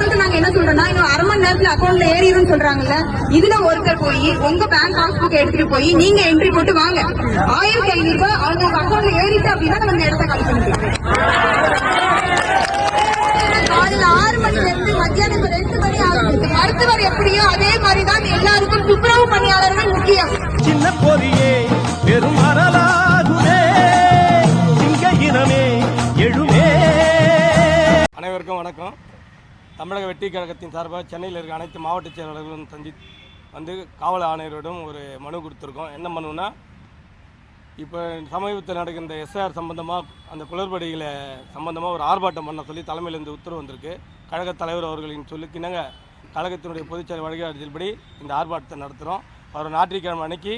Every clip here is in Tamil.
மக்கள்கிட்ட நாங்க என்ன சொல்றோம்னா இன்னும் அரை மணி நேரத்துல அக்கௌண்ட்ல ஏறிடும் சொல்றாங்கல்ல இதுல ஒருத்தர் போய் உங்க பேங்க் பாஸ்புக் எடுத்துட்டு போய் நீங்க என்ட்ரி போட்டு வாங்க. ஆயிரத்தி ஐநூறு ரூபாய் அவங்க அக்கௌண்ட்ல ஏறிட்டு அப்படின்னா நம்ம இந்த இடத்த காலி காலையில ஆறு மணில இருந்து மத்தியானம் ரெண்டு மணி ஆகுது. மருத்துவர் எப்படியோ அதே மாதிரிதான் எல்லாருக்கும் துப்புரவு பணியாளர்கள் முக்கியம். சின்ன பொறியே பெரும் அறலாகுமே சிங்க இனமே எழுமே. அனைவருக்கும் வணக்கம். தமிழக வெற்றி கழகத்தின் சார்பாக சென்னையில் இருக்க அனைத்து மாவட்ட செயலாளர்களும் சந்தி வந்து காவல் ஆணையரிடம் ஒரு மனு கொடுத்துருக்கோம். என்ன மனுனா இப்போ சமீபத்தில் நடக்கின்ற எஸ்ஆர் சம்பந்தமாக அந்த குளறுபடிகளை சம்பந்தமாக ஒரு ஆர்ப்பாட்டம் பண்ண சொல்லி தலைமையிலிருந்து உத்தரவு வந்திருக்கு. கழக தலைவர் அவர்களின் சொல்லிக்கினங்க கழகத்தினுடைய பொதுச்செயல் வழிகாட்டுதல்படி இந்த ஆர்ப்பாட்டத்தை நடத்துகிறோம் வரும் ஞாயிற்றுக்கிழமை அன்னைக்கு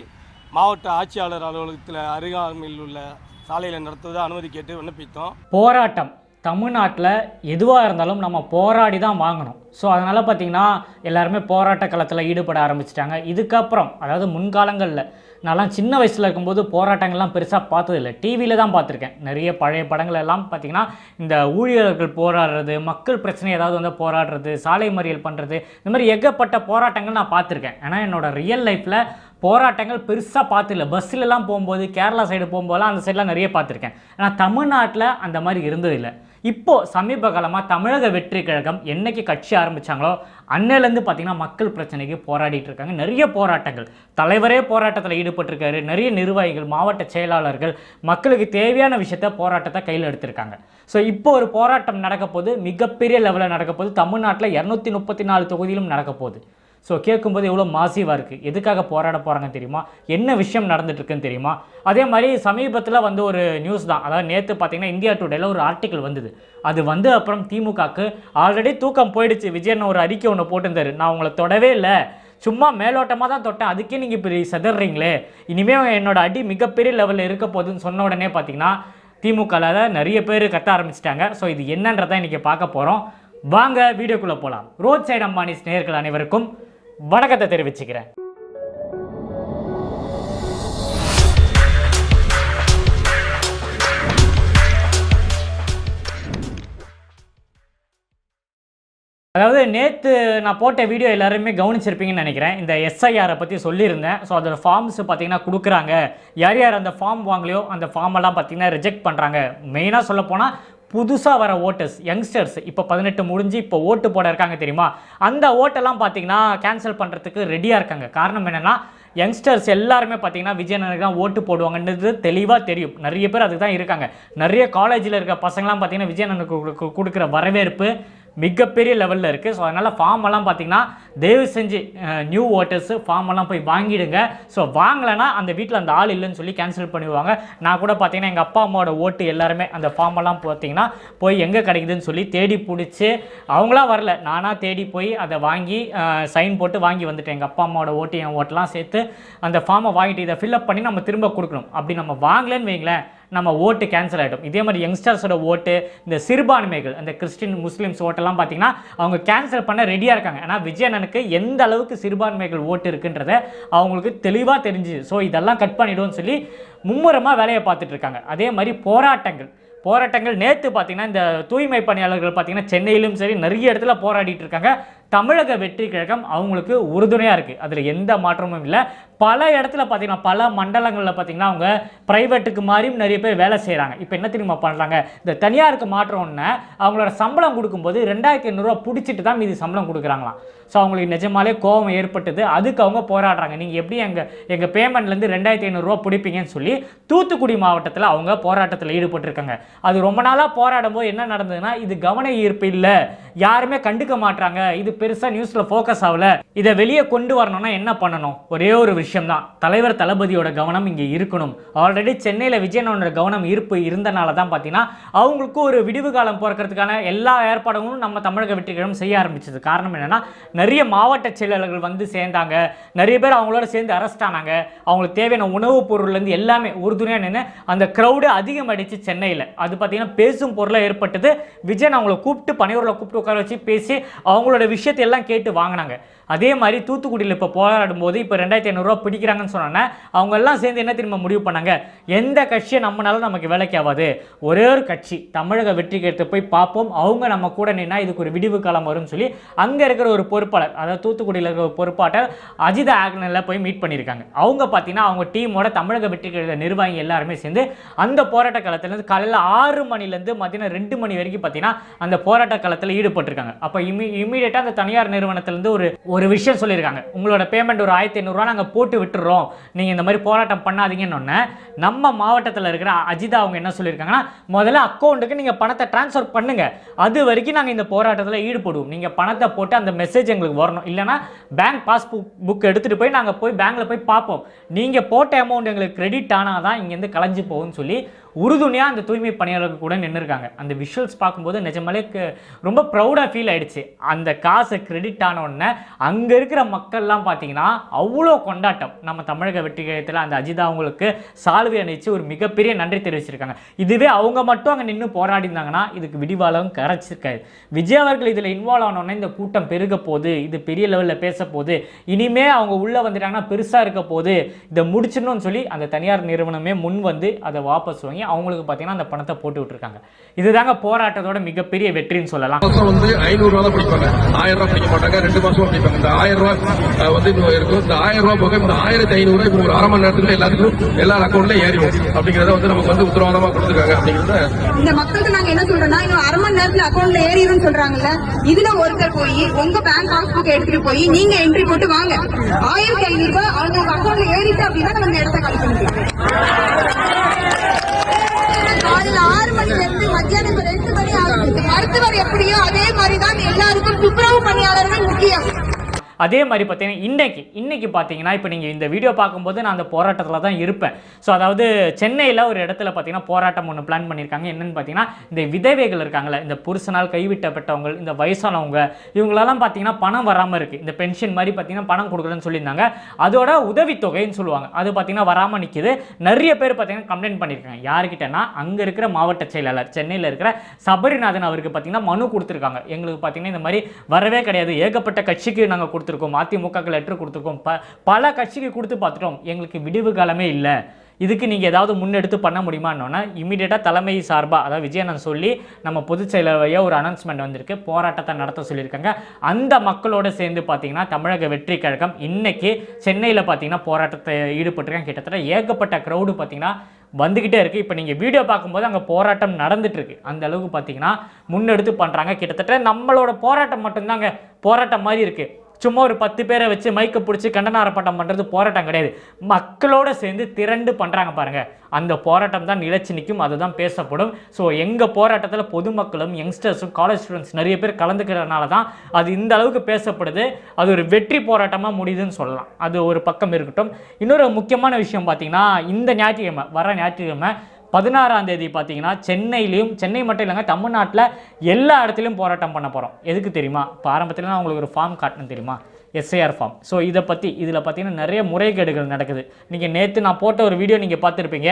மாவட்ட ஆட்சியாளர் அலுவலகத்தில் அருகாமையில் உள்ள சாலையில் நடத்துவதை அனுமதி கேட்டு விண்ணப்பித்தோம். போராட்டம் தமிழ்நாட்டில் எதுவாக இருந்தாலும் நம்ம போராடி தான் வாங்கணும். ஸோ அதனால் பார்த்திங்கன்னா எல்லாருமே போராட்ட களத்தில் ஈடுபட ஆரம்பிச்சிட்டாங்க. இதுக்கப்புறம் அதாவது முன்காலங்களில் நான்லாம் சின்ன வயசில் இருக்கும்போது போராட்டங்கள்லாம் பெருசாக பார்த்ததில்ல. டிவியில் தான் பார்த்துருக்கேன். நிறைய பழைய படங்கள் எல்லாம் பார்த்திங்கன்னா இந்த ஊழியர்கள் போராடுறது மக்கள் பிரச்சனை ஏதாவது வந்து போராடுறது சாலை மறியல் பண்ணுறது இந்த மாதிரி ஏகப்பட்ட போராட்டங்கள் நான் பார்த்துருக்கேன். ஏன்னா என்னோடய ரியல் லைஃப்பில் போராட்டங்கள் பெருசாக பார்த்துல பஸ்ஸிலலாம் போகும்போது கேரளா சைடு போகும்போதெல்லாம் அந்த சைட்லாம் நிறைய பார்த்துருக்கேன். ஆனால் தமிழ்நாட்டில் அந்த மாதிரி இருந்ததில்லை. இப்போது சமீப காலமாக தமிழக வெற்றி கழகம் என்னைக்கு கட்சி ஆரம்பித்தாங்களோ அன்னையிலேருந்து பார்த்திங்கன்னா மக்கள் பிரச்சனைக்கு போராடிட்டு இருக்காங்க. நிறைய போராட்டங்கள். தலைவரே போராட்டத்தில் ஈடுபட்டிருக்காரு. நிறைய நிர்வாகிகள் மாவட்ட செயலாளர்கள் மக்களுக்கு தேவையான விஷயத்த போராட்டத்தை கையில் எடுத்திருக்காங்க. ஸோ இப்போ ஒரு போராட்டம் நடக்க போது மிகப்பெரிய லெவலில் நடக்க போது தமிழ்நாட்டில் இரநூத்தி முப்பத்தி நாலு தொகுதியிலும் நடக்க போகுது ஸோ கேட்கும்போது எவ்வளோ மாசிவாக இருக்குது எதுக்காக போராட போகிறாங்க தெரியுமா? என்ன விஷயம் நடந்துட்டுருக்குன்னு தெரியுமா? அதே மாதிரி சமீபத்தில் வந்து ஒரு நியூஸ் தான். அதாவது நேற்று பார்த்தீங்கன்னா இந்தியா டுடேல ஒரு ஆர்டிக்கல் வந்தது. அது வந்து அப்புறம் திமுகக்கு ஆல்ரெடி தூக்கம் போயிடுச்சு. விஜயன் ஒரு அறிக்கை ஒன்று போட்டிருந்தாரு. நான் உங்களை தொடவே இல்லை. சும்மா மேலோட்டமாக தான் தொட்டேன். அதுக்கே நீங்கள் இப்படி செதறீங்களே. இனிமேல் என்னோட அடி மிகப்பெரிய லெவலில் இருக்க போகுதுன்னு சொன்ன உடனே பார்த்தீங்கன்னா திமுகவில் நிறைய பேர் கத்த ஆரம்பிச்சிட்டாங்க. ஸோ இது என்னன்றதை இன்றைக்கி பார்க்க போகிறோம் வாங்க வீடியோக்குள்ளே போகலாம் ரோட் சைடு அம்பானிஸ் நேயர்கள் அனைவருக்கும் வணக்கத்தை தெரிவிச்சுக்கிறேன். அதாவது நேற்று நான் போட்ட வீடியோ எல்லாருமே கவனிச்சிருப்பீங்கன்னு நினைக்கிறேன். இந்த எஸ்ஐஆரை பற்றி சொல்லியிருந்தேன். ஸோ அதோட ஃபார்ம்ஸ் பார்த்தீங்கன்னா கொடுக்குறாங்க. யார் யார் அந்த ஃபார்ம் வாங்கலையோ அந்த ஃபார்ம் எல்லாம் பார்த்தீங்கன்னா ரிஜெக்ட் பண்ணுறாங்க மெயினாக சொல்ல போனால் புதுசாக வர ஓட்டர்ஸ் யங்ஸ்டர்ஸ் இப்போ பதினெட்டு முடிஞ்சு இப்போ ஓட்டு போட இருக்காங்க தெரியுமா? அந்த ஓட்டெல்லாம் பார்த்தீங்கன்னா கேன்சல் பண்ணுறதுக்கு ரெடியாக இருக்காங்க. காரணம் என்னென்னா யங்ஸ்டர்ஸ் எல்லாருமே பார்த்தீங்கன்னா விஜயநகருக்கு தான் ஓட்டு போடுவாங்கன்றது தெளிவாக தெரியும். நிறைய பேர் அதுக்கு தான் இருக்காங்க. நிறைய காலேஜில் இருக்க பசங்களாம் பார்த்தீங்கன்னா விஜயநகருக்கு கொடுக்குற வரவேற்பு மிகப்பெரிய லெவலில் இருக்குது ஸோ அதனால் ஃபார்ம் எல்லாம் பார்த்தீங்கன்னா தயவு செஞ்சு நியூ ஓட்டர்ஸு ஃபார்ம் எல்லாம் போய் வாங்கிடுங்க. ஸோ வாங்கலைன்னா அந்த வீட்டில் அந்த ஆள் இல்லைன்னு சொல்லி கேன்சல் பண்ணிடுவாங்க. நான் கூட பார்த்தீங்கன்னா எங்கள் அப்பா அம்மாவோட ஓட்டு எல்லாருமே அந்த ஃபார்ம் எல்லாம் பார்த்தீங்கன்னா போய் எங்கே கிடைக்குதுன்னு சொல்லி தேடி பிடிச்சி அவங்களா வரல. நானாக தேடி போய் அதை வாங்கி சைன் போட்டு வாங்கி வந்துட்டேன். எங்கள் அப்பா அம்மாவோட ஓட்டு என் ஓட்டெல்லாம் சேர்த்து அந்த ஃபார்மை வாங்கிட்டு இதை ஃபில்அப் பண்ணி நம்ம திரும்ப கொடுக்கணும். அப்படி நம்ம வாங்கலைன்னு வைங்களேன் நம்ம ஓட்டு கேன்சல் ஆகிடும் இதே மாதிரி யங்ஸ்டர்ஸோட ஓட்டு இந்த சிறுபான்மைகள் அந்த கிறிஸ்டின் முஸ்லீம்ஸ் ஓட்டெல்லாம் பார்த்தீங்கன்னா அவங்க கேன்சல் பண்ண ரெடியாக இருக்காங்க. ஏன்னா விஜயனனுக்கு எந்த அளவுக்கு சிறுபான்மைகள் ஓட்டு இருக்குன்றத அவங்களுக்கு தெளிவாக தெரிஞ்சுது. ஸோ இதெல்லாம் கட் பண்ணிடும்னு சொல்லி மும்முரமாக வேலையை பார்த்துட்டு இருக்காங்க. அதே மாதிரி போராட்டங்கள். போராட்டங்கள் நேற்று பார்த்தீங்கன்னா இந்த தூய்மை பணியாளர்கள் பார்த்தீங்கன்னா சென்னையிலும் சரி நிறைய இடத்துல போராடிட்டு இருக்காங்க. தமிழக வெற்றி கழகம் அவங்களுக்கு உறுதுணையாக இருக்குது அதில் எந்த மாற்றமும் இல்லை. பல இடத்துல பார்த்தீங்கன்னா பல மண்டலங்களில் பார்த்தீங்கன்னா அவங்க ப்ரைவேட்டுக்கு மாதிரியும் நிறைய பேர் வேலை செய்கிறாங்க இப்போ என்ன தெரியுமா பண்ணுறாங்க இந்த தனியாருக்கு மாற்றோன்னே அவங்களோட சம்பளம் கொடுக்கும்போது ரெண்டாயிரத்தி ஐநூறுரூவா பிடிச்சிட்டு தான் மீதி சம்பளம் கொடுக்குறாங்களாம். ஸோ அவங்களுக்கு நிஜமாலே கோபம் ஏற்பட்டது. அதுக்கு அவங்க போராடுறாங்க. நீங்கள் எப்படி எங்கள் எங்கள் பேமெண்ட்லேருந்து ரெண்டாயிரத்தி ஐநூறுரூவா பிடிப்பீங்கன்னு சொல்லி தூத்துக்குடி மாவட்டத்தில் அவங்க போராட்டத்தில் ஈடுபட்டிருக்காங்க. அது ரொம்ப நாளாக போராடும் போது என்ன நடந்ததுன்னா இது கவன ஈர்ப்பு இல்லை. யாருமே கண்டுக்க மாட்டாங்க இது பெருசாக நியூஸில் ஃபோக்கஸ் ஆகல. இதை வெளியே கொண்டு வரணும்னா என்ன பண்ணணும்? ஒரே ஒரு விஷயம் தான் தலைவர் தளபதியோட கவனம் இங்கே இருக்கணும். ஆல்ரெடி சென்னையில் விஜயனோட கவனம் ஈர்ப்பு இருந்தனால தான் பார்த்தீங்கன்னா அவங்களுக்கும் ஒரு விடிவு காலம் பிறக்கிறதுக்கான எல்லா ஏற்பாடுகளும் நம்ம தமிழக வெற்றிகளும் செய்ய ஆரம்பிச்சது. காரணம் என்னன்னா நிறைய மாவட்ட செயலாளர்கள் வந்து சேர்ந்தாங்க. நிறைய பேர் அவங்களோட சேர்ந்து அரெஸ்ட் ஆனாங்க. அவங்களுக்கு தேவையான உணவுப் பொருள்லேருந்து எல்லாமே உறுதுணையாக நின்று அந்த க்ரௌடு அதிகமடிச்சு சென்னையில். அது பார்த்தீங்கன்னா பேசும் பொருளாக ஏற்பட்டது. விஜயன் அவங்கள கூப்பிட்டு பனையூரில் கூப்பிட்டு உட்கார வச்சு பேசி அவங்களோட விஷயம் விஷயத்தை விஷயத்தையெல்லாம் கேட்டு வாங்கினாங்க. அதே மாதிரி தூத்துக்குடியில் இப்போ போராடும் போது இப்போ ரெண்டாயிரத்தி ஐநூறுரூவா பிடிக்கிறாங்கன்னு சொன்னோன்னே அவங்க எல்லாம் சேர்ந்து என்ன திரும்ப முடிவு பண்ணாங்க? எந்த கட்சியை நம்மனால நமக்கு வேலைக்கு ஆகாது? ஒரே ஒரு கட்சி தமிழக வெற்றி கேட்டு போய் பார்ப்போம். அவங்க நம்ம கூட நின்னா இதுக்கு ஒரு விடிவு காலம் வரும்னு சொல்லி அங்கே இருக்கிற ஒரு பொறுப்பாளர் அதாவது தூத்துக்குடியில் இருக்கிற ஒரு பொறுப்பாளர் அஜித் ஆக்னில் போய் மீட் பண்ணியிருக்காங்க. அவங்க பார்த்தீங்கன்னா அவங்க டீமோட தமிழக வெற்றி கழக நிர்வாகி எல்லாருமே சேர்ந்து அந்த போராட்ட காலத்துலேருந்து காலையில் ஆறு மணிலேருந்து மதியானம் ரெண்டு மணி வரைக்கும் பார்த்தீங்கன்னா அந்த போராட்ட காலத்தில் ஈடுபட்டிருக்காங்க. அப்போ இமி இமீடியட்டாக அந்த தனியார் நிறுவனத்திலேருந்து ஒரு ஒரு விஷயம் சொல்லியிருக்காங்க. உங்களோட பேமெண்ட் ஒரு ஆயிரத்தி ஐநூறுரூவா நாங்கள் போட்டு விட்டுறோம். நீங்கள் இந்த மாதிரி போராட்டம் பண்ணாதீங்கன்னு ஒன்று நம்ம மாவட்டத்தில் இருக்கிற அஜிதா அவங்க என்ன சொல்லியிருக்காங்கன்னா முதல்ல அக்கௌண்ட்டுக்கு நீங்கள் பணத்தை ட்ரான்ஸ்ஃபர் பண்ணுங்கள் அது வரைக்கும் நாங்கள் இந்த போராட்டத்தில் ஈடுபடுவோம். நீங்கள் பணத்தை போட்டு அந்த மெசேஜ் எங்களுக்கு வரணும். இல்லைனா பேங்க் பாஸ்புக் புக் எடுத்துகிட்டு போய் நாங்கள் போய் பேங்க்கில் போய் பார்ப்போம். நீங்கள் போட்ட அமௌண்ட் எங்களுக்கு கிரெடிட் ஆனால் தான் இங்கேருந்து கலைஞ்சு போகும்னு சொல்லி உறுதுணையாக அந்த தூய்மை பணியாளர்கள் கூட நின்றுருக்காங்க அந்த விஷுவல்ஸ் பார்க்கும்போது நிஜமாலே ரொம்ப ப்ரௌடாக ஃபீல் ஆகிடுச்சு அந்த காசை கிரெடிட் ஆனோடனே அங்கே இருக்கிற மக்கள்லாம் பார்த்தீங்கன்னா அவ்வளோ கொண்டாட்டம். நம்ம தமிழக வெற்றி கழகத்தில் அந்த அஜிதா அவங்களுக்கு சால்வை அணிச்சு ஒரு மிகப்பெரிய நன்றி தெரிவிச்சிருக்காங்க. இதுவே அவங்க மட்டும் அங்கே நின்று போராடி இருந்தாங்கன்னா இதுக்கு விடிவாளம் கரைச்சிருக்காது விஜய் அவர்கள் இதில் இன்வால்வ் ஆனோடனே இந்த கூட்டம் பெருக போகுது இது பெரிய லெவலில் பேச போகுது இனிமே அவங்க உள்ளே வந்துட்டாங்கன்னா பெருசாக இருக்க போது இதை முடிச்சிடணும்னு சொல்லி அந்த தனியார் நிறுவனமே முன் வந்து அதை வாபஸ் வாங்கி அவங்களுக்கு பார்த்தீங்கன்னா அந்த பணத்தை போட்டு விட்டுருக்காங்க. இதுதாங்க போராட்டத்தோட மிகப்பெரிய வெற்றின்னு சொல்லலாம். வந்து ஐநூறு ரூபா தான் பிடிப்பாங்க. ஆயிரம் ரூபாய் பிடிக்க மாட்டாங்க. ரெண்டு மாசமா பிடிப்பாங்க. இந்த ஆயிரம் ரூபாய் அஹ், வந்து இருக்கும் இந்த ஆயிரம் ரூபாய் போக இந்த ஆயிரத்தி ஐநூறு இப்போ ஒரு அரை மணி நேரத்துல எல்லாத்துக்கும் எல்லா அக்கௌண்ட்ல ஏறிடும். அப்படிங்கறத வந்து நமக்கு வந்து உத்தரவாதமா கொடுத்துருக்காங்க அப்படிங்கறத இந்த மக்களுக்கு நாங்க என்ன சொல்றோம்னா இன்னும் அரை மணி நேரத்துல அக்கௌண்ட்ல ஏறிடும் சொல்றாங்கல்ல இதுல ஒருத்தர் போய் உங்க பேங்க் பாஸ்புக் எடுத்துட்டு போய் நீங்க என்ட்ரி போட்டு வாங்க. ஆயிரத்தி ஐநூறு ரூபாய் அவங்க அக்கௌண்ட்ல ஏறிட்டு அப்படின்னா நம்ம இந்த இடத்த காலி பண்ணிக்கலாம். காலையில ஆறு மணில இருந்து மத்தியானம் ரெண்டு மணி ஆகுது. மருத்துவர் எப்படியோ அதே மாதிரிதான் எல்லாருக்கும் அதே மாதிரி பார்த்தீங்கன்னா இன்றைக்கி இன்றைக்கி பார்த்தீங்கன்னா இப்போ நீங்கள் இந்த வீடியோ பார்க்கும்போது நான் அந்த போராட்டத்தில் தான் இருப்பேன். ஸோ அதாவது சென்னையில் ஒரு இடத்துல பார்த்தீங்கன்னா போராட்டம் ஒன்று பிளான் பண்ணியிருக்காங்க. என்னென்னு பார்த்தீங்கன்னா இந்த விதவைகள் இருக்காங்களே இந்த புருஷனால் கைவிட்டப்பட்டவங்க இந்த வயசானவங்க இவங்களெல்லாம் பார்த்தீங்கன்னா பணம் வராமல் இருக்குது இந்த பென்ஷன் மாதிரி பார்த்தீங்கன்னா பணம் கொடுக்குறேன்னு சொல்லியிருந்தாங்க. அதோட உதவித்தொகைன்னு சொல்லுவாங்க. அது பார்த்தீங்கன்னா வராமல் நிற்கிது நிறைய பேர் பார்த்தீங்கன்னா கம்ப்ளைண்ட் பண்ணியிருக்காங்க. யாருக்கிட்டனா அங்கே இருக்கிற மாவட்ட செயலாளர் சென்னையில் இருக்கிற சபரிநாதன் அவருக்கு பார்த்தீங்கன்னா மனு கொடுத்துருக்காங்க. எங்களுக்கு பார்த்தீங்கன்னா இந்த மாதிரி வரவே கிடையாது. ஏகப்பட்ட கட்சிக்கு நாங்கள் கொடுத்துருக்கோம் அதிமுகக்கு லெட்டர் கொடுத்துருக்கோம். ப பல கட்சிக்கு கொடுத்து பார்த்துட்டோம். எங்களுக்கு விடிவு காலமே இல்லை. இதுக்கு நீங்கள் ஏதாவது முன்னெடுத்து பண்ண முடியுமான்னொன்னா இமீடியட்டாக தலைமை சார்பாக அதாவது விஜயனன் சொல்லி நம்ம பொதுச் ஒரு அனௌன்ஸ்மெண்ட் வந்திருக்கு. போராட்டத்தை நடத்த சொல்லியிருக்காங்க. அந்த மக்களோட சேர்ந்து பார்த்தீங்கன்னா தமிழக வெற்றி கழகம் இன்றைக்கி சென்னையில் பார்த்தீங்கன்னா போராட்டத்தை ஈடுபட்டிருக்காங்க. கிட்டத்தட்ட ஏகப்பட்ட க்ரௌடு பார்த்தீங்கன்னா வந்துக்கிட்டே இருக்குது இப்போ நீங்கள் வீடியோ பார்க்கும்போது அங்கே போராட்டம் நடந்துட்டுருக்கு. அந்த அளவுக்கு பார்த்தீங்கன்னா முன்னெடுத்து பண்ணுறாங்க கிட்டத்தட்ட நம்மளோட போராட்டம் மட்டும்தாங்க. போராட்டம் மாதிரி இருக்குது சும்மா ஒரு பத்து பேரை வச்சு மைக்கை பிடிச்சி கண்டன ஆர்ப்பாட்டம் பண்ணுறது போராட்டம் கிடையாது. மக்களோடு சேர்ந்து திரண்டு பண்ணுறாங்க பாருங்கள் அந்த போராட்டம் தான் நிலச்சி நிற்கும் அதுதான் பேசப்படும். ஸோ எங்கள் போராட்டத்தில் பொதுமக்களும் யங்ஸ்டர்ஸும் காலேஜ் ஸ்டூடெண்ட்ஸ் நிறைய பேர் கலந்துக்கிறதுனால தான் அது இந்த அளவுக்கு பேசப்படுது. அது ஒரு வெற்றி போராட்டமாக முடியுதுன்னு சொல்லலாம். அது ஒரு பக்கம் இருக்கட்டும். இன்னொரு முக்கியமான விஷயம் பார்த்திங்கன்னா இந்த ஞாயிற்றுக்கிழமை வர ஞாயிற்றுக்கிழமை பதினாறாம் தேதி பார்த்தீங்கன்னா சென்னையிலையும் சென்னை மட்டும் இல்லைங்க தமிழ்நாட்டில் எல்லா இடத்துலையும் போராட்டம் பண்ண போகிறோம் எதுக்கு தெரியுமா? இப்போ ஆரம்பத்தில் நான் உங்களுக்கு ஒரு ஃபார்ம் காட்டணும் தெரியுமா? எஸ்ஐஆர் ஃபார்ம் ஸோ இதை பற்றி இதில் பார்த்தீங்கன்னா நிறைய முறைகேடுகள் நடக்குது. நீங்கள் நேற்று நான் போட்ட ஒரு வீடியோ நீங்கள் பார்த்துருப்பீங்க.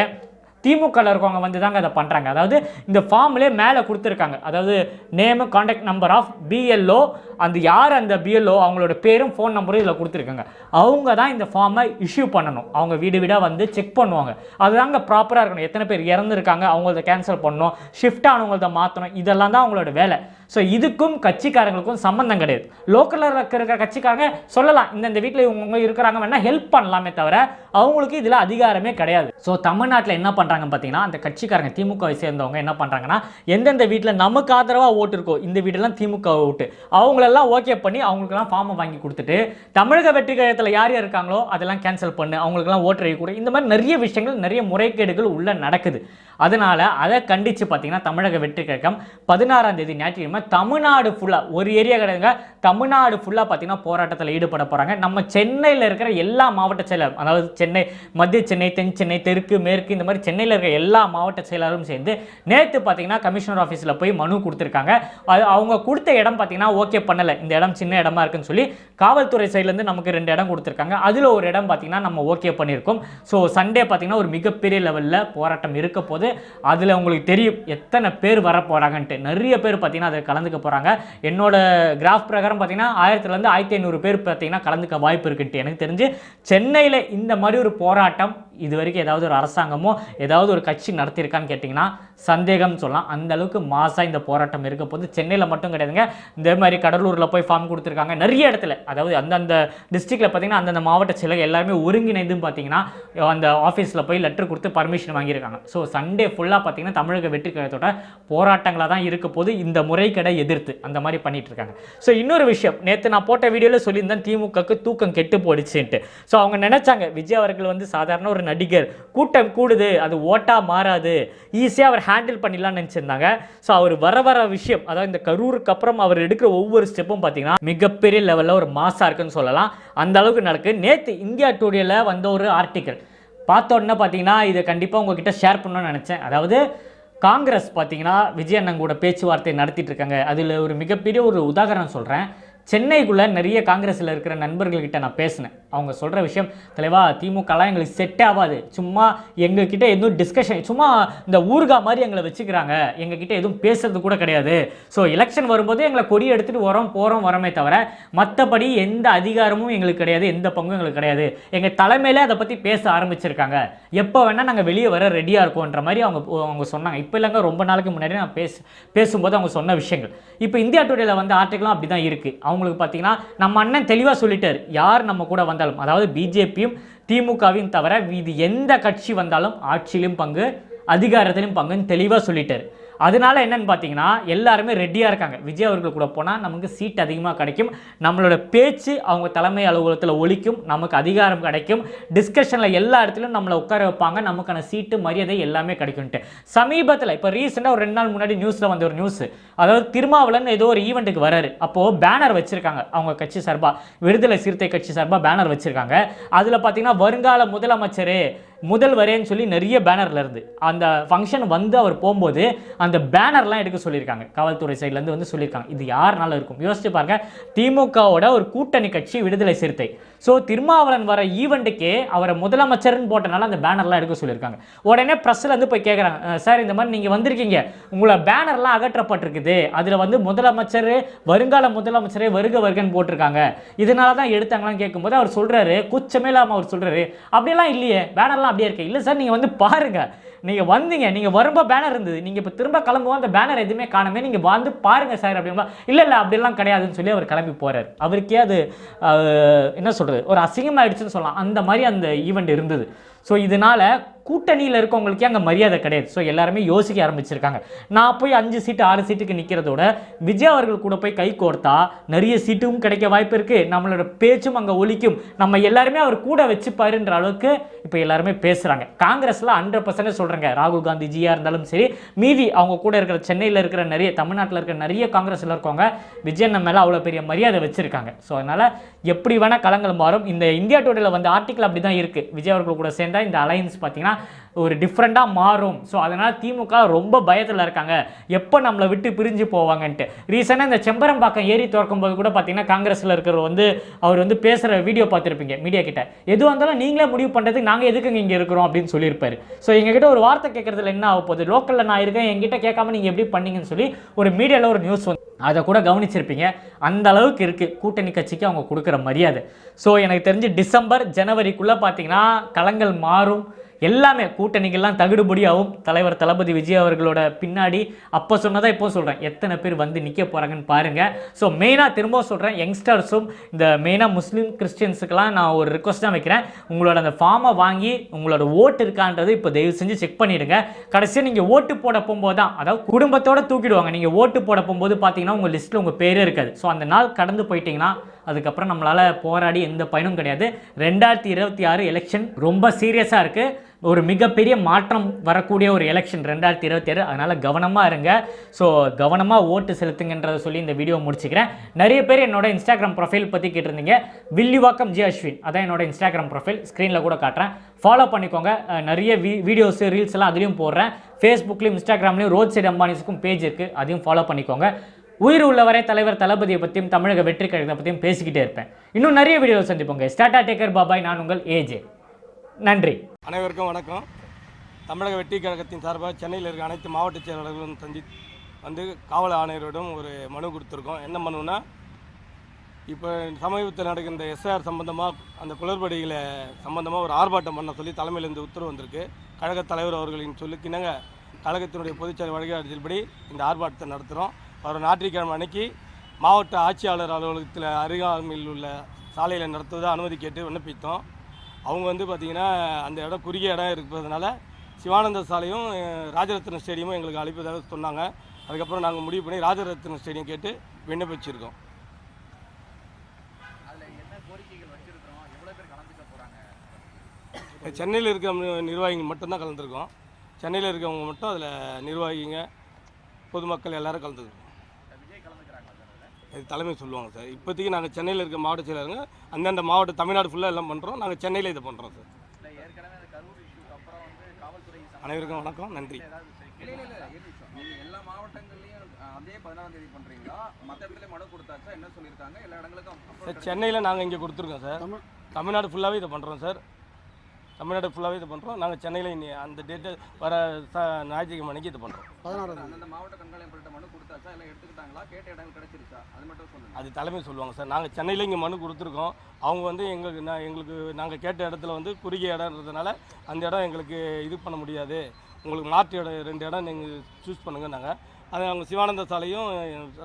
திமுகவில் இருக்கவங்க வந்து தாங்க அதை பண்ணுறாங்க அதாவது இந்த ஃபார்ம்லேயே மேலே கொடுத்துருக்காங்க. அதாவது name contact number of BLO அந்த யார் அந்த பிஎல்ஓ அவங்களோட பேரும் ஃபோன் நம்பரும் இதில் கொடுத்துருக்காங்க. அவங்க தான் இந்த ஃபார்மை இஷ்யூ பண்ணணும். அவங்க வீடு வீடாக வந்து செக் பண்ணுவாங்க. அதுதாங்க ப்ராப்பராக இருக்கணும். எத்தனை பேர் இறந்துருக்காங்க அவங்களத கேன்சல் பண்ணணும் ஷிஃப்ட் ஆனவங்களத மாற்றணும் இதெல்லாம் தான் அவங்களோட வேலை. ஸோ இதுக்கும் கட்சிக்காரங்களுக்கும் சம்மந்தம் கிடையாது. லோக்கலில் இருக்கிற கட்சிக்காரங்க சொல்லலாம் இந்தந்த வீட்டில் இவங்க இருக்கிறாங்க வேணால் ஹெல்ப் பண்ணலாமே தவிர அவங்களுக்கு இதில் அதிகாரமே கிடையாது. ஸோ தமிழ்நாட்டில் என்ன பண்ணுறாங்க பார்த்தீங்கன்னா அந்த கட்சிக்காரங்க திமுகவை சேர்ந்தவங்க என்ன பண்ணுறாங்கன்னா எந்தெந்த வீட்டில் நமக்கு ஆதரவாக ஓட்டு இருக்கோ இந்த வீடெல்லாம் திமுக ஓட்டு. அவங்களெல்லாம் ஓகே பண்ணி அவங்களுக்கெல்லாம் ஃபார்மை வாங்கி கொடுத்துட்டு தமிழக வெற்றி கழகத்தில் யார் யார் இருக்காங்களோ அதெல்லாம் கேன்சல் பண்ணு அவங்களுக்குலாம் ஓட்டு எழுதி இந்த மாதிரி நிறைய விஷயங்கள் நிறைய முறைகேடுகள் உள்ளே நடக்குது. அதனால் அதை கண்டித்து பார்த்தீங்கன்னா தமிழக வெற்றி கழகம் பதினாறாம் தேதி ஞாயிற்றுக்கிழமை தமிழ்நாடு ஃபுல்லாக ஒரு ஏரியா கிடையாதுங்க. தமிழ்நாடு ஃபுல்லாக பார்த்தீங்கன்னா போராட்டத்தில் ஈடுபட போகிறாங்க நம்ம சென்னையில் இருக்கிற எல்லா மாவட்ட செயலர் அதாவது சென்னை மத்திய சென்னை தென் சென்னை தெற்கு மேற்கு இந்த மாதிரி சென்னையில் இருக்கிற எல்லா மாவட்ட செயலரும் சேர்ந்து நேற்று பார்த்தீங்கன்னா கமிஷனர் ஆஃபீஸில் போய் மனு கொடுத்துருக்காங்க. அது அவங்க கொடுத்த இடம் பார்த்தீங்கன்னா ஓகே பண்ணலை. இந்த இடம் சின்ன இடமா இருக்குன்னு சொல்லி காவல்துறை சைட்லேருந்து நமக்கு ரெண்டு இடம் கொடுத்துருக்காங்க. அதில் ஒரு இடம் பார்த்தீங்கன்னா நம்ம ஓகே பண்ணியிருக்கோம். ஸோ சண்டே பார்த்தீங்கன்னா ஒரு மிகப்பெரிய லெவலில் போராட்டம் இருக்க போது அதில் உங்களுக்கு தெரியும் எத்தனை பேர் வர போகிறாங்கன்ட்டு நிறைய பேர் பார்த்தீங்கன்னா அதற்கு கலந்துக்க போகிறாங்க என்னோட கிராஃப் பிரகாரம் பார்த்தீங்கன்னா ஆயிரத்துலேருந்து ஆயிரத்தி ஐநூறு பேர் பார்த்தீங்கன்னா கலந்துக்க வாய்ப்பு இருக்குன்ட்டு எனக்கு தெரிஞ்சு சென்னையில் இந்த மாதிரி ஒரு போராட்டம் இது வரைக்கும் ஏதாவது ஒரு அரசாங்கமோ ஏதாவது ஒரு கட்சி நடத்தியிருக்கான்னு கேட்டிங்கன்னா சந்தேகம்னு சொல்லலாம். அந்த அளவுக்கு மாசாக இந்த போராட்டம் இருக்க போது சென்னையில் மட்டும் கிடையாதுங்க. இந்த மாதிரி கடலூரில் போய் ஃபார்ம் கொடுத்துருக்காங்க. நிறைய இடத்துல அதாவது அந்தந்த டிஸ்ட்ரிக்டில் பார்த்தீங்கன்னா அந்தந்த மாவட்ட செயலர் எல்லாருமே ஒருங்கிணைந்து பார்த்தீங்கன்னா அந்த ஆஃபீஸில் போய் லெட்டர் கொடுத்து பர்மிஷன் வாங்கியிருக்காங்க. ஸோ சண்டே ஃபுல்லாக பார்த்தீங்கன்னா தமிழக வெற்றி கழகத்தோட போராட்டங்களாக தான் இருக்க போது இந்த முறைகேடை எதிர்த்து அந்த மாதிரி பண்ணிட்டு இருக்காங்க ஸோ இன்னொரு விஷயம் நேற்று நான் போட்ட வீடியோவில் சொல்லியிருந்தேன் திமுகக்கு தூக்கம் கெட்டு போயிடுச்சுன்ட்டு. ஸோ அவங்க நினச்சாங்க விஜய் அவர்கள் வந்து சாதாரண ஒரு நடிகர். கூட்டம் கூடுது அது ஓட்டாக மாறாது. ஈஸியாக அவர் ஹேண்டில் பண்ணிடலாம்னு நினச்சிருந்தாங்க. ஸோ அவர் வர வர விஷயம் அதாவது இந்த கரூருக்கு அப்புறம் அவர் எடுக்கிற ஒவ்வொரு ஸ்டெப்பும் பார்த்தீங்கன்னா மிகப்பெரிய லெவலில் ஒரு மாசாக இருக்குன்னு சொல்லலாம். அந்த அளவுக்கு நடக்கு. நேற்று இந்தியா டுடேல வந்த ஒரு ஆர்டிக்கல் பார்த்தோன்னே பார்த்தீங்கன்னா இதை கண்டிப்பாக உங்ககிட்ட ஷேர் பண்ணணும்னு நினச்சேன். அதாவது காங்கிரஸ் பார்த்தீங்கன்னா விஜய் அண்ணன் கூட பேச்சுவார்த்தை நடத்திட்டு இருக்காங்க. அதில் ஒரு மிகப்பெரிய ஒரு உதாரணம் சொல்கிறேன் சென்னைக்குள்ளே நிறைய காங்கிரஸில் இருக்கிற நண்பர்கள்கிட்ட நான் பேசினேன். அவங்க சொல்கிற விஷயம் தலைவா திமுகலாம் எங்களுக்கு செட் ஆகாது. சும்மா எங்ககிட்ட எதுவும் டிஸ்கஷன் சும்மா இந்த ஊர்கா மாதிரி எங்களை வச்சுக்கிறாங்க. எங்ககிட்ட எதுவும் பேசுறது கூட கிடையாது. ஸோ எலெக்ஷன் வரும்போது எங்களை கொடி எடுத்துகிட்டு வரோம் போகிறோம் வரமே தவிர மற்றபடி எந்த அதிகாரமும் எங்களுக்கு கிடையாது எந்த பங்கும் எங்களுக்கு கிடையாது. எங்கள் தலைமையிலே அதை பற்றி பேச ஆரம்பிச்சிருக்காங்க. எப்போ வேணால் நாங்கள் வெளியே வர ரெடியாக இருக்கோன்ற மாதிரி அவங்க அவங்க சொன்னாங்க. இப்போ இல்லைங்க ரொம்ப நாளுக்கு முன்னாடி நான் பேச பேசும்போது அவங்க சொன்ன விஷயங்கள். இப்போ இந்தியா டுடேல வந்து ஆர்டிகளும் அப்படி தான் இருக்குது அவங்க அவங்களுக்கு பார்த்தீங்கன்னா நம்ம அண்ணன் தெளிவாக சொல்லிட்டார். யார் நம்ம கூட வந்தாலும் அதாவது பிஜேபியும் திமுகவையும் தவிர இது எந்த கட்சி வந்தாலும் ஆட்சியிலும் பங்கு அதிகாரத்திலும் பங்குன்னு தெளிவாக சொல்லிட்டார். அதனால என்னன்னு பார்த்தீங்கன்னா எல்லாருமே ரெடியாக இருக்காங்க. விஜய் அவர்கள் கூட போனால் நமக்கு சீட் அதிகமாக கிடைக்கும். நம்மளோட பேச்சு அவங்க தலைமை அலுவலகத்தில் ஒழிக்கும் நமக்கு அதிகாரம் கிடைக்கும். டிஸ்கஷனில் எல்லா இடத்துலையும் நம்மளை உட்கார வைப்பாங்க. நமக்கான சீட்டு மரியாதை எல்லாமே கிடைக்கும்ட்டு. சமீபத்தில் இப்போ ரீசெண்டாக ஒரு ரெண்டு நாள் முன்னாடி நியூஸில் வந்த ஒரு நியூஸ் அதாவது திருமாவளன் ஏதோ ஒரு ஈவெண்ட்டுக்கு வராரு. அப்போது பேனர் வச்சுருக்காங்க அவங்க கட்சி சார்பாக விடுதலை சிறுத்தை கட்சி சார்பாக பேனர் வச்சுருக்காங்க. அதில் பார்த்தீங்கன்னா வருங்கால முதலமைச்சர் முதல் வரேன்னு சொல்லி நிறைய பேனரில் இருந்து. அந்த ஃபங்க்ஷன் வந்து அவர் போகும்போது அந்த பேனர்லாம் எடுக்க சொல்லியிருக்காங்க. காவல்துறை சைட்லேருந்து வந்து சொல்லியிருக்காங்க. இது யாருனால இருக்கும்? யோசிச்சு பாருங்க. திமுகவோட ஒரு கூட்டணி கட்சி விடுதலை சிறுத்தை. ஸோ திருமாவளன் வர ஈவெண்ட்டுக்கே அவரை முதலமைச்சர்னு போட்டனால அந்த பேனர்லாம் எடுக்க சொல்லியிருக்காங்க. உடனே ப்ரெஸ்ஸில் வந்து போய் கேட்குறாங்க சார் இந்த மாதிரி நீங்கள் வந்திருக்கீங்க. உங்களை பேனர்லாம் அகற்றப்பட்டிருக்குது. அதில் வந்து முதலமைச்சர் வருங்கால முதலமைச்சரே வருக வருகன்னு போட்டிருக்காங்க. இதனால தான் எடுத்தாங்களான்னு கேட்கும்போது அவர் சொல்கிறாரு குச்சமே இல்லாமல் அவர் சொல்கிறாரு அப்படிலாம் இல்லையே. பேனர்லாம் அப்படியே இருக்கு. இல்லை சார் நீங்கள் வந்து பாருங்கள் நீங்கள் வந்தீங்க நீங்கள் வரும்போது பேனர் இருந்தது. நீங்கள் இப்போ திரும்ப கிளம்புவோம் அந்த பேனர் எதுவுமே காணமே நீங்கள் வந்து பாருங்கள் சார் அப்படின்னா இல்லை இல்லை அப்படிலாம் கிடையாதுன்னு சொல்லி அவர் கிளம்பி போகிறார் அவருக்கே அது என்ன சொல்கிறது ஒரு அசிங்கமாயிடுச்சுன்னு சொல்லலாம். அந்த மாதிரி அந்த ஈவெண்ட் இருந்தது. ஸோ இதனால் கூட்டணியில் இருக்கவங்களுக்கே அங்கே மரியாதை கிடையாது. ஸோ எல்லாருமே யோசிக்க ஆரம்பிச்சிருக்காங்க. நான் போய் அஞ்சு சீட்டு ஆறு சீட்டுக்கு நிற்கிறதோட விஜய் அவர்கள் கூட போய் கை கோர்த்தா நிறைய சீட்டும் கிடைக்க வாய்ப்பு இருக்குது நம்மளோட பேச்சும் அங்கே ஒழிக்கும் நம்ம எல்லாருமே அவர் கூட வச்சுப்பாருன்ற அளவுக்கு இப்போ எல்லாருமே பேசுகிறாங்க காங்கிரஸில் ஹண்ட்ரட் பர்சன்ட் சொல்கிறேங்க ராகுல் காந்தி ஜியாக இருந்தாலும் சரி மீதி அவங்க கூட இருக்கிற சென்னையில் இருக்கிற நிறைய தமிழ்நாட்டில் இருக்கிற நிறைய காங்கிரஸில் இருக்கவங்க விஜயன் மேலே அவ்வளோ பெரிய மரியாதை வச்சுருக்காங்க. ஸோ அதனால் எப்படி வேணால் களங்கள் மாறும். இந்த இந்தியா டுடேல வந்து ஆர்டிக்கல் அப்படி தான் இருக்குது விஜய் அவர்கள் கூட சேர்ந்தால் இந்த அலையன்ஸ் பார்த்தீங்கன்னா ஒரு டிஃப்ரெண்ட்டாக மாறும். ஸோ அதனால் திமுக ரொம்ப பயத்தில் இருக்காங்க. எப்போ நம்மளை விட்டு பிரிஞ்சு போவாங்கன்ட்டு. ரீசெண்டாக இந்த செம்பரம்பாக்கம் ஏரி திறக்கும் போது கூட பார்த்தீங்கன்னா காங்கிரஸில் இருக்கிற வந்து அவர் வந்து பேசுகிற வீடியோ பார்த்துருப்பீங்க மீடியா கிட்ட. எதுவாக இருந்தாலும் நீங்களே முடிவு பண்ணுறதுக்கு நாங்கள் எதுக்குங்க இங்கே இருக்கிறோம் அப்படின்னு சொல்லியிருப்பாரு. ஸோ எங்ககிட்ட ஒரு வார்த்தை கேட்குறதுல என்ன ஆக போகுது? லோக்கலில் நான் இருக்கேன் என்கிட்ட கேட்காம நீங்கள் எப்படி பண்ணீங்கன்னு சொல்லி ஒரு மீடியாவில் ஒரு நியூஸ் வந்து அதை கூட கவனிச்சிருப்பீங்க. அந்த அளவுக்கு இருக்குது கூட்டணி கட்சிக்கு அவங்க கொடுக்குற மரியாதை. ஸோ எனக்கு தெரிஞ்சு டிசம்பர் ஜனவரிக்குள்ளே பார்த்தீங்கன்னா களங்கள் மாறும். எல்லாமே கூட்டணிகள்லாம் தகுடுபடியாகவும் தலைவர் தளபதி விஜய் அவர்களோட பின்னாடி அப்போ சொன்னதாக இப்போ சொல்கிறேன் எத்தனை பேர் வந்து நிற்க போகிறாங்கன்னு பாருங்கள் ஸோ மெயினாக திரும்ப சொல்கிறேன் யங்ஸ்டர்ஸும் இந்த மெயினாக முஸ்லீம் கிறிஸ்டியன்ஸுக்கெல்லாம் நான் ஒரு ரிக்வஸ்ட்டாக தான் வைக்கிறேன். உங்களோட அந்த ஃபார்மை வாங்கி உங்களோட ஓட்டு இருக்கான்றது இப்போ தயவு செஞ்சு செக் பண்ணிவிடுங்க கடைசியாக நீங்கள் ஓட்டு போட போகும்போது தான் அதாவது குடும்பத்தோடு தூக்கிடுவாங்க. நீங்கள் ஓட்டு போட போகும்போது பார்த்தீங்கன்னா உங்கள் லிஸ்ட்டில் உங்கள் பேரே இருக்காது. ஸோ அந்த நாள் கடந்து போயிட்டீங்கன்னா அதுக்கப்புறம் நம்மளால் போராடி எந்த பயனும் கிடையாது. ரெண்டாயிரத்தி இருபத்தி ஆறு எலெக்ஷன் ரொம்ப சீரியஸாக இருக்குது ஒரு மிகப்பெரிய மாற்றம் வரக்கூடிய ஒரு எலெக்ஷன் ரெண்டாயிரத்தி இருபத்தி அதனால் கவனமாக இருங்க. ஸோ கவனமாக ஓட்டு செலுத்துங்கன்றதை சொல்லி இந்த வீடியோ முடிச்சுக்கிறேன். நிறைய பேர் என்னோட இன்ஸ்டாகிராம் ப்ரொஃபைல் பற்றி கேட்டிருந்தீங்க. வில்லிவாக்கம் ஜி அஸ்வின். அதான் என்னோட இன்ஸ்டாகிராம் ப்ரொஃபைல் ஸ்க்ரீனில் கூட காட்டுறேன். ஃபாலோ பண்ணிக்கோங்க. நிறைய வீ வீடியோஸ் ரீல்ஸ் எல்லாம் அதுலேயும் போடுறேன். ஃபேஸ்புக்லேயும் இன்ஸ்டாகிராம்லேயும் ரோட் சைடு அம்பானிஸுக்கும் பேஜ் இருக்குது அதையும் ஃபாலோ பண்ணிக்கோங்க. உயிர் உள்ளவரை தலைவர் தளபதியை பற்றியும் தமிழக வெற்றி கழகத்தை பற்றியும் பேசிக்கிட்டே இருப்பேன். இன்னும் நிறைய வீடியோ சந்திப்போங்க. ஸ்டாட்டா டேக்கர் பாபாய் நான் உங்கள் ஏஜே நன்றி. அனைவருக்கும் வணக்கம். தமிழக வெற்றி கழகத்தின் சார்பாக சென்னையில் இருக்க அனைத்து மாவட்ட செயலாளர்களும் சந்தி வந்து காவல் ஆணையரிடம் ஒரு மனு கொடுத்துருக்கோம். என்ன மனுனா இப்போ சமீபத்தில் நடக்கின்ற எஸ்ஆர் சம்பந்தமாக அந்த குளறுபடிகளை சம்பந்தமாக ஒரு ஆர்ப்பாட்டம் பண்ண சொல்லி தலைமையிலேருந்து உத்தரவு வந்திருக்கு. கழக தலைவர் அவர்களின் சொல்லுக்கிணங்க கழகத்தினுடைய பொதுச்செயல் வழிகாட்டுதல்படி இந்த ஆர்ப்பாட்டத்தை நடத்துகிறோம் வர ஞாயிற்றுக்கிழமை அன்னைக்கு மாவட்ட ஆட்சியாளர் அலுவலகத்தில் அருகாமையில் உள்ள சாலையில் நடத்துவதை அனுமதி கேட்டு விண்ணப்பித்தோம். அவங்க வந்து பார்த்திங்கன்னா அந்த இடம் குறுகிய இடம் இருப்பதனால சிவானந்த சாலையும் ராஜரத்ன ஸ்டேடியமும் எங்களுக்கு அளிப்பதாக சொன்னாங்க. அதுக்கப்புறம் நாங்கள் முடிவு பண்ணி ராஜரத்ன ஸ்டேடியம் கேட்டு விண்ணப்பிச்சிருக்கோம். சென்னையில் இருக்க நிர்வாகிகள் மட்டும்தான் கலந்துருக்கோம். சென்னையில் இருக்கவங்க மட்டும் அதில் நிர்வாகிங்க பொதுமக்கள் எல்லாரும் கலந்துருக்கோம். தலைமை சொல்லுவாங்க சார். இப்போதைக்கு நாங்கள் சென்னையில் இருக்க மாவட்ட செயலருங்க அந்தந்த மாவட்ட தமிழ்நாடு ஃபுல்லாக எல்லாம் பண்ணுறோம் நாங்கள் சென்னையில் இதை பண்ணுறோம் சார். அனைவருக்கும் வணக்கம். நன்றி. இல்ல இல்ல இல்ல ஏழு நிமிஷம். நீங்க எல்லா மாவட்டங்கள்லயும் அஹ், அதே பதினாறாம் தேதி பண்றீங்களா? மத்த இடத்துல மனு கொடுத்தாச்சா? என்ன சொல்லியிருக்காங்க? எல்லா இடங்களுக்கும் approach சார் சென்னையில் நாங்கள் இங்கே கொடுத்துருக்கோம் சார். தமிழ்நாடு ஃபுல்லாகவே இதை பண்ணுறோம் சார். தமிழ்நாடு ஃபுல்லாகவே இதை பண்ணுறோம் நாங்கள் சென்னையில் இனி அந்த டேட்டு வர ச ஞாயிற்றுக்கிழமை அன்னைக்கு இது பண்ணுறோம். அந்தந்த மாவட்ட மனு கொடுத்தாச்சா எல்லாம் எடுத்துக்கிட்டாங்களா? கேட்ட இடங்கள் கிடைச்சிருச்சா? அது மட்டும் சொல்லுங்க. அது தலைமை சொல்லுவாங்க சார். நாங்கள் சென்னையில் இங்கே மனு கொடுத்துருக்கோம். அவங்க வந்து எங்களுக்கு நான் எங்களுக்கு நாங்கள் கேட்ட இடத்துல வந்து குறுகிய இடம்ன்றதுனால அந்த இடம் எங்களுக்கு இது பண்ண முடியாது. உங்களுக்கு மாற்று இடம் ரெண்டு இடம் நீங்கள் சூஸ் பண்ணுங்க நாங்கள் அது அவங்க சிவானந்த சாலையும்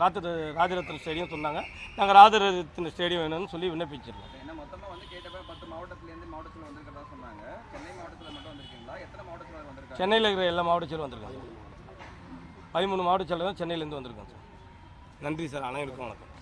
ராத்திர ராஜரத்ன ஸ்டேடியம் சொன்னாங்க. நாங்கள் ராஜரத்ன ஸ்டேடியம் வேணும்னு சொல்லி விண்ணப்பிச்சிருக்கோம். என்ன மொத்தமா வந்து கேட்டப்ப பத்து மாவட்டத்துல இருந்து மாவட்டத்துல வந்திருக்கிறதா சொன்னாங்க. சென்னை மாவட்டத்துல மட்டும் வந்திருக்கீங்களா? எத்தனை மாவட்டத்துல வந்திருக்காங்க? சென்னையில் இருக்கிற எல்லா மாவட்ட செயலும் வந்திருக்காங்க. பதிமூணு மாவட்ட செயலரும் சென்னையிலேருந்து வந்திருக்கோம் சார். நன்றி சார் அனைவருக்கும் வணக்கம்.